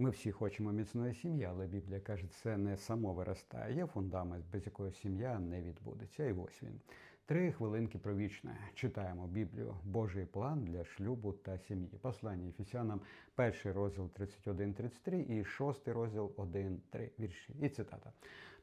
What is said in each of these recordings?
Ми всі хочемо міцної сім'ї, але Біблія каже, це не само виростає. Є фундамент, без якого сім'я не відбудеться. І ось він. Три хвилинки про вічне. Читаємо Біблію, Божий план для шлюбу та сім'ї. Послання Ефесянам, перший розділ 31-33 і шостий розділ 1-3 вірші. І цитата.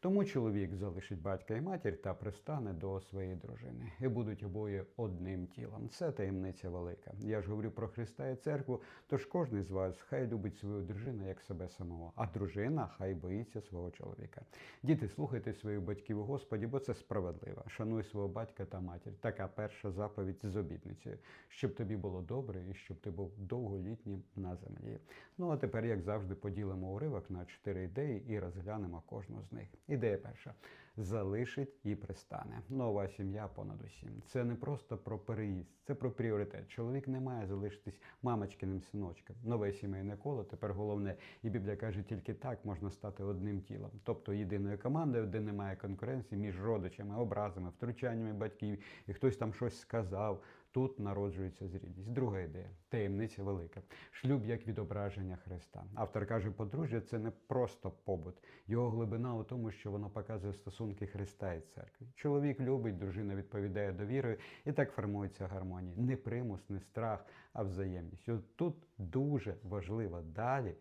Тому чоловік залишить батька і матір та пристане до своєї дружини, і будуть обоє одним тілом. Це таємниця велика. Я ж говорю про Христа і церкву. Тож кожен з вас хай любить свою дружину як себе самого, а дружина хай боїться свого чоловіка. Діти, слухайте своїх батьків у Господі, бо це справедливо. Шануй свого батька та матір. Така перша заповідь з обітницею, щоб тобі було добре і щоб ти був довголітнім на землі. Ну а тепер, як завжди, поділимо уривок на чотири ідеї і розглянемо кожну з них. Ідея перша залишить і пристане. Нова сім'я понад усім. Це не просто про переїзд, це про пріоритет. Чоловік не має залишитись мамочкиним синочком. Нове сімейне коло тепер головне. І Біблія каже, тільки так можна стати одним тілом, тобто єдиною командою, де немає конкуренції між родичами, образами, втручаннями батьків, і хтось там щось сказав. Тут народжується зрілість. Друга ідея таємниця велика. Шлюб як відображення Христа. Автор каже, подружжя це не просто побут. Його глибина у тому, що воно показує стосунки Христа і церкви. Чоловік любить, дружина відповідає довірою, і так формується гармонія. Не примус, не страх, а взаємність. От Тут дуже важливо далі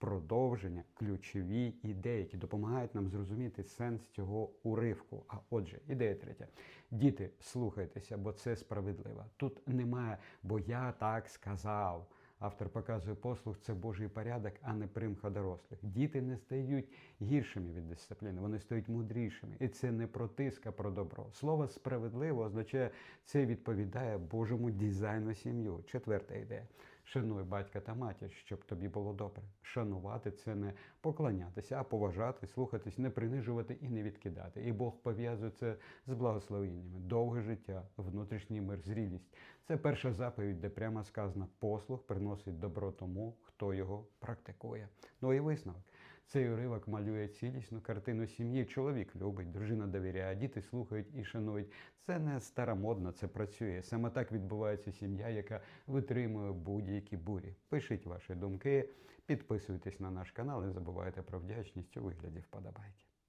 продовження, ключові ідеї, які допомагають нам зрозуміти сенс цього уривку. А отже, ідея третя. Діти, слухайтеся, бо це справедливо. Тут немає, бо я так сказав. Автор показує послуг, це Божий порядок, а не примха дорослих. Діти не стають гіршими від дисципліни, вони стають мудрішими. І це не про тиск, а про добро. Слово справедливо означає, це відповідає Божому дизайну сім'ю. Четверта ідея. Шануй батька та матір, щоб тобі було добре. Шанувати це не поклонятися, а поважати, слухатись, не принижувати і не відкидати. І Бог пов'язує це з благословеннями, довге життя, внутрішній мир, зрілість. Це перша заповідь, де прямо сказано, послуг приносить добро тому, хто його практикує. Ну і висновок. Цей уривок малює цілісну картину сім'ї. Чоловік любить, дружина довіряє, діти слухають і шанують. Це не старомодно, це працює. Саме так відбувається сім'я, яка витримує будь-які бурі. Пишіть ваші думки, підписуйтесь на наш канал і забувайте про вдячність у вигляді вподобайки.